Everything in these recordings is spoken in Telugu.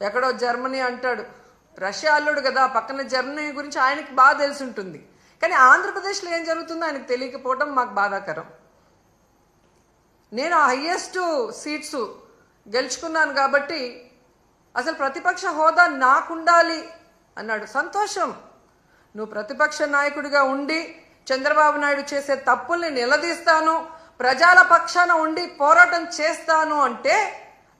ఎక్కడో జర్మనీ అంటాడు. రష్యా అల్లుడు కదా పక్కన జర్మనీ గురించి ఆయనకి బాగా తెలిసి ఉంటుంది కానీ ఆంధ్రప్రదేశ్లో ఏం జరుగుతుందో ఆయనకు తెలియకపోవడం మాకు బాధాకరం. నేను హయ్యెస్ట్ సీట్స్ గెలుచుకున్నాను కాబట్టి అసలు ప్రతిపక్ష హోదా నాకుండాలి అన్నాడు. సంతోషం. నువ్వు ప్రతిపక్ష నాయకుడిగా ఉండి చంద్రబాబు నాయుడు చేసే తప్పుల్ని నిలదీస్తాను ప్రజల పక్షాన ఉండి పోరాటం చేస్తాను అంటే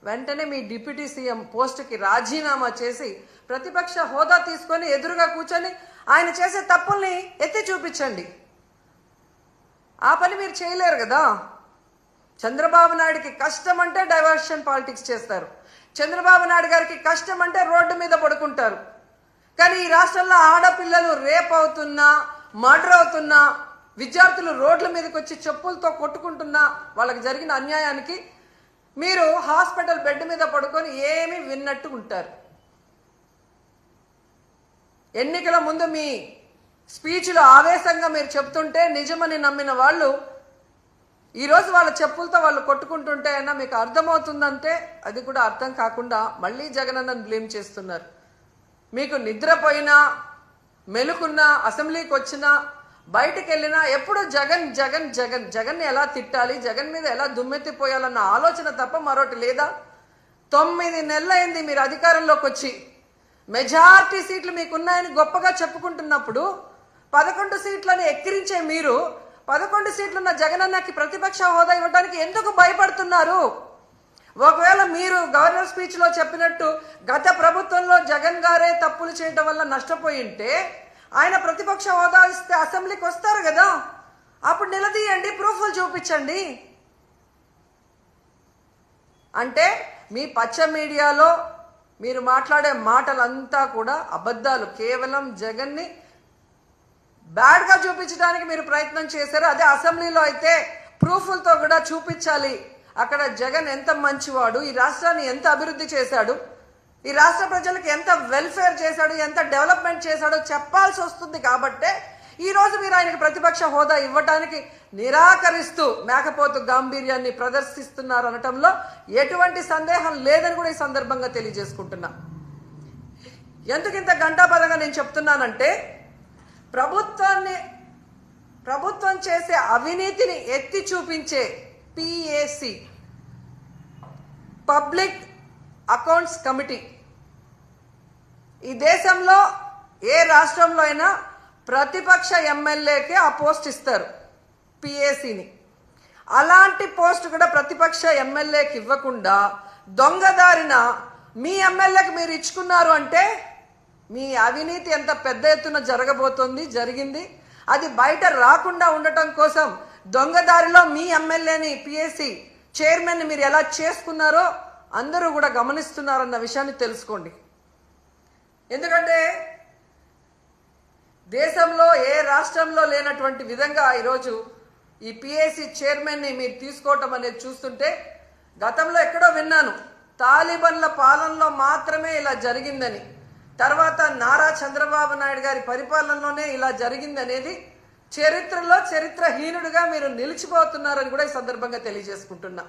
వెంటనే మీ డిప్యూటీ సీఎం పోస్టుకి రాజీనామా చేసి ప్రతిపక్ష హోదా తీసుకొని ఎదురుగా కూర్చొని ఆయన చేసే తప్పుల్ని ఎత్తి చూపించండి. ఆ పని మీరు చేయలేరు కదా? చంద్రబాబు నాయుడికి కష్టం అంటే డైవర్షన్ పాలిటిక్స్ చేస్తారు. చంద్రబాబు నాయుడు గారికి కష్టం అంటే రోడ్డు మీద పడుకుంటారు. కానీ ఈ రాష్ట్రంలో ఆడపిల్లలు రేప్ అవుతున్నా మర్డర్ అవుతున్నా విద్యార్థులు రోడ్ల మీదకి వచ్చి చెప్పులతో కొట్టుకుంటున్నా వాళ్ళకి జరిగిన అన్యాయానికి మీరు హాస్పిటల్ బెడ్ మీద పడుకొని ఏమి విన్నట్టు ఉంటారు. ఎన్నికల ముందు మీ స్పీచ్లో ఆవేశంగా మీరు చెప్తుంటే నిజమని నమ్మిన వాళ్ళు ఈరోజు వాళ్ళ చెప్పులతో వాళ్ళు కొట్టుకుంటుంటే అయినా మీకు అర్థమవుతుందంటే అది కూడా అర్థం కాకుండా మళ్ళీ జగనన్నను బ్లేమ్ చేస్తున్నారు. మీకు నిద్రపోయినా మెలుకున్నా అసెంబ్లీకి వచ్చినా బయటికి వెళ్ళినా ఎప్పుడు జగన్ జగన్ జగన్ జగన్ ఎలా తిట్టాలి జగన్ మీద ఎలా దుమ్మెత్తిపోయాలన్న ఆలోచన తప్ప మరొకటి లేదా? తొమ్మిది నెలలైంది మీరు అధికారంలోకి వచ్చి. మెజార్టీ సీట్లు మీకున్నాయని గొప్పగా చెప్పుకుంటున్నప్పుడు పదకొండు సీట్లను ఎక్కిరించే మీరు పదకొండు సీట్లున్న జగనన్నకి ప్రతిపక్ష హోదా ఇవ్వడానికి ఎందుకు భయపడుతున్నారు? ఒకవేళ మీరు గవర్నర్ స్పీచ్లో చెప్పినట్టు గత ప్రభుత్వంలో జగన్ గారే తప్పులు చేయడం వల్ల నష్టపోయింటే ఉంటే ఆయన ప్రతిపక్ష హోదా ఇస్తే అసెంబ్లీకి వస్తారు కదా? అప్పుడు నిలదీయండి ప్రూఫ్లు చూపించండి. అంటే మీ పచ్చ మీడియాలో మీరు మాట్లాడే మాటలంతా కూడా అబద్ధాలు. కేవలం జగన్ని బ్యాడ్గా చూపించడానికి మీరు ప్రయత్నం చేశారు. అదే అసెంబ్లీలో అయితే ప్రూఫ్లతో కూడా చూపించాలి. అక్కడ జగన్ ఎంత మంచివాడు ఈ రాష్ట్రాన్ని ఎంత అభివృద్ధి చేశాడు ఈ రాష్ట్ర ప్రజలకు ఎంత వెల్ఫేర్ చేశాడు ఎంత డెవలప్మెంట్ చేశాడో చెప్పాల్సి వస్తుంది కాబట్టే ఈ రోజు మీరు ఆయనకు ప్రతిపక్ష హోదా ఇవ్వటానికి నిరాకరిస్తూ మేకపోతు గాంభీర్యాన్ని ప్రదర్శిస్తున్నారు అనటంలో ఎటువంటి సందేహం లేదని కూడా ఈ సందర్భంగా తెలియజేసుకుంటున్నా. ఎందుకు ఇంత గంటాపరంగా నేను చెప్తున్నానంటే ప్రభుత్వాన్ని ప్రభుత్వం చేసే అవినీతిని ఎత్తి చూపించే పిఏసి పబ్లిక్ అకౌంట్స్ కమిటీ. ఈ దేశంలో ఏ రాష్ట్రంలో అయినా ప్రతిపక్ష ఎమ్మెల్యేకే ఆ పోస్ట్ ఇస్తారు పిఏసీని అలాంటి పోస్ట్ కూడా ప్రతిపక్ష ఎమ్మెల్యేకి ఇవ్వకుండా దొంగదారిన మీ ఎమ్మెల్యేకి మీరు ఇచ్చుకున్నారు అంటే మీ అవినీతి ఎంత పెద్ద ఎత్తున జరగబోతోంది జరిగింది అది బయట రాకుండా ఉండటం కోసం దొంగదారిలో మీ ఎమ్మెల్యేని పిఎస్సి చైర్మన్ మీరు ఎలా చేసుకున్నారో అందరూ కూడా గమనిస్తున్నారన్న విషయాన్ని తెలుసుకోండి. ఎందుకంటే దేశంలో ఏ రాష్ట్రంలో లేనటువంటి విధంగా ఈరోజు ఈ పిఎస్సి చైర్మన్ని మీరు తీసుకోవటం అనేది చూస్తుంటే గతంలో ఎక్కడో విన్నాను తాలిబన్ల పాలనలో మాత్రమే ఇలా జరిగిందని తర్వాత నారా చంద్రబాబు నాయుడు గారి పరిపాలనలోనే ఇలా జరిగింది అనేది చరిత్రలో చరిత్రహీనుడిగా మీరు నిలిచిపోతున్నారని కూడా ఈ సందర్భంగా తెలియజేసుకుంటున్నా.